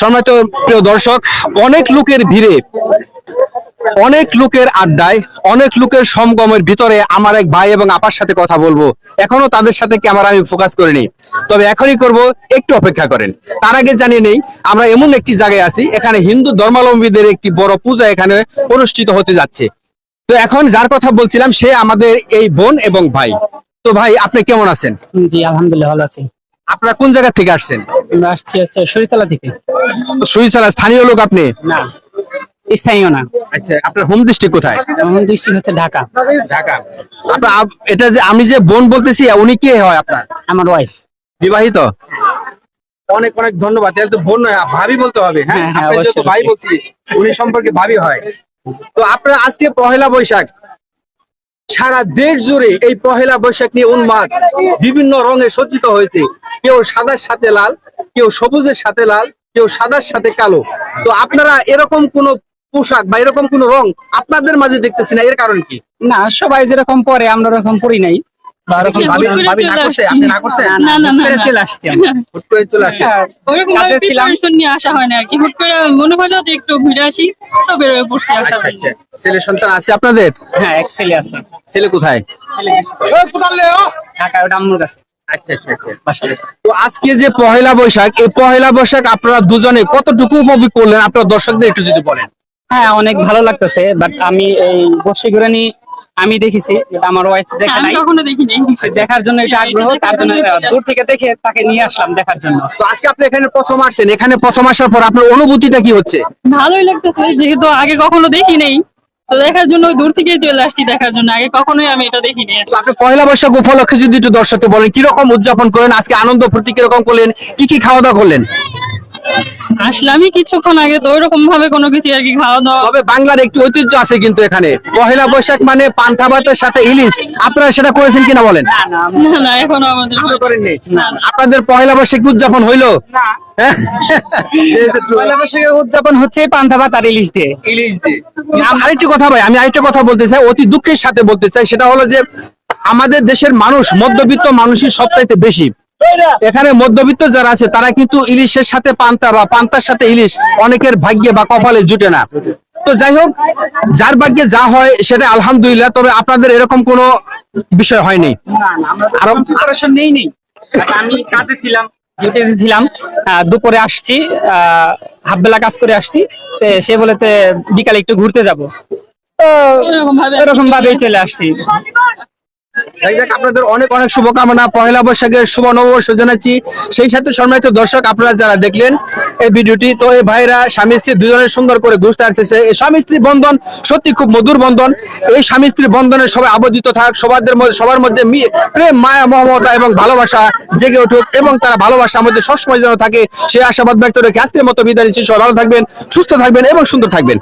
সম্মানিত প্রিয় দর্শক, অনেক লোকের ভিড়ে, অনেক লোকের আড্ডায়, অনেক লোকের সমাগমের ভিতরে আমার এক ভাই এবং আপার সাথে কথা বলব। এখনও তাদের সাথে ক্যামেরা আমি ফোকাস করিনি। তবে এখনই করব, একটু অপেক্ষা করেন। তার আগে জানিয়ে নেই, আমরা এমন একটি জায়গায় আছি, এখানে হিন্দু ধর্মাবলম্বীদের একটি বড় পূজা এখানে অনুষ্ঠিত হতে যাচ্ছে। তো এখন যার কথা বলছিলাম, সে আমাদের এই বোন এবং ভাই। তো ভাই, আপনি কেমন আছেন? জি, আলহামদুলিল্লাহ, ভালো আছি। আপনারা কোন জায়গা থেকে আসছেন? আসছি হচ্ছে সরিচালা থেকে। সুইসালা স্থানীয় লোক আপনি? না স্থানীয় না। আচ্ছা আপনার হোম ডিস্ট্রিক্ট কোথায়? আমার ডিস্ট্রিক্ট হচ্ছে ঢাকা। ঢাকা। আপনার আপ- এটা যে আমি যে বোন বলতেছি উনি কে হয় আপনার? আমার ওয়াইফ বিবাহিত? অনেক অনেক ধন্যবাদ। তাহলে তো বোন নয় ভাবি বলতে হবে হ্যাঁ? হ্যাঁ, হ্যাঁ, আপনি যেহেতু ভাই বলছি উনি সম্পর্কে ভাবি হয়। তো আপনার আজকে পহেলা বৈশাখ সারা দেশ জুড়ে এই পহেলা বৈশাখ নিয়ে উন্মাদ। বিভিন্ন রঙে সজ্জিত হয়েছে। কেউ সাদার সাথে লাল, কেউ সবুজের সাথে লাল, কেউ সাদার সাথে কালো। তো আপনারা এরকম কোন পোশাক বা এরকম কোন রং আপনাদের মাঝে দেখতেছি না, এর কারণ কি? না, সবাই যেরকম পরে, আমরা ওরকম পরি নাই। হ্যাঁ, হয় মনে তো বেরোয় পড়ছি আসা আচ্ছা হয়নি। আচ্ছা। ছেলে সন্তান আছে আপনাদের? হ্যাঁ এক ছেলে আছে। ছেলে কোথায়? ঢাকা ওটা আম্মুর কাছে। আচ্ছা আচ্ছা আচ্ছা। তো আজকে যে পহেলা বৈশাখ এই পহেলা বৈশাখ আপনারা দুজনে কতটুকু উপভোগ করলেন? আপনার দর্শকদের একটু যদি বলেন। হ্যাঁ অনেক ভালো লাগতেছে বাট আমি এই বসে ঘুরানি আমি দেখেছি আমার ওয়াইফ দেখা নাই। কখনো দেখিনি। দেখার জন্য এটা আগ্রহ তার জন্য দূর থেকে দেখে তাকে নিয়ে আসলাম দেখার জন্য। তো আজকে আপনি এখানে প্রথম আসছেন এখানে প্রথম আসার পর আপনার অনুভূতিটা কি হচ্ছে? ভালোই লাগতেছে যেহেতু আগে কখনো দেখি নেই। তো দেখার জন্য দূর থেকেই চলে আসছি দেখার জন্য আগে কখনোই আমি এটা দেখিনি। তো আপনি পহেলা বৈশাখ উপলক্ষে যদি একটু দর্শককে বলেন কীরকম উদযাপন করেন আজকে আনন্দ ফুর্তি কীরকম করলেন? কি কি খাওয়া দাওয়া করলেন? আসলামই কিছুক্ষণ আগে তো ওইরকম ভাবে কোনো কিছু আর কি খাওয়া দাওয়া তবে বাংলার একটি ঐতিহ্য আছে কিন্তু এখানে। পহেলা বৈশাখ মানে পান্থা ভাতের সাথে ইলিশ। আপনারা সেটা করেছেন কিনা বলেন? না না এখনও আমাদের করেননি? না, না। আপনাদের পহেলা বৈশাখ উদযাপন হইল? হ্যাঁ? উদযাপন হচ্ছে পান্তা ভাত আর ইলিশ দিয়ে। ইলিশ দিয়ে। আরেকটি কথা ভাই আমি আরেকটা কথা বলতে চাই অতি দুঃখের সাথে বলতে চাই সেটা হলো যে আমাদের দেশের মানুষ মধ্যবিত্ত মানুষই সবচাইতে বেশি। এখানে মধ্যবিত্ত যারা আছে তারা কিন্তু ইলিশের সাথে পান্তা বা পান্তার সাথে ইলিশ অনেকের ভাগ্যে বা কপালে জুটে না। তো যাই হোক যার ভাগ্যে যা হয় সেটা আলহামদুলিল্লাহ তবে আপনাদের এরকম কোনো বিষয় হয়নি। আরও প্রিপারেশন নেই নেই But আমি কাজে ছিলাম ডিউটিতে ছিলাম। দুপুরে আসছি হাফ বেলা কাজ করে আসছি। সে বলেছে বিকালে একটু ঘুরতে যাব। তো এরকম ভাবে ভাবেই চলে আসছি। আপনাদের অনেক অনেক শুভকামনা। পহেলা বৈশাখের শুভ নববর্ষ জানাচ্ছি। সেই সাথে সম্মানিত দর্শক, আপনারা যারা দেখলেন এই ভিডিওটি, তো এই ভাইরা স্বামী স্ত্রী দুজনের সুন্দর করে আসতেছে। এই স্বামী স্ত্রী বন্ধন সত্যি খুব মধুর বন্ধন। এই স্বামী স্ত্রী বন্ধনে সবাই আবদ্ধিত থাক, সবার মধ্যে সবার মধ্যে প্রেম, মায়া, মমতা এবং ভালোবাসা জেগে উঠুক এবং তারা ভালোবাসার মধ্যে সবসময় যেন থাকে। সেই আশাবাদ ব্যক্ত রেখে আজকের মতো বিদায় নিচ্ছি। সবাই ভালো থাকবেন, সুস্থ থাকবেন এবং সুন্দর থাকবেন।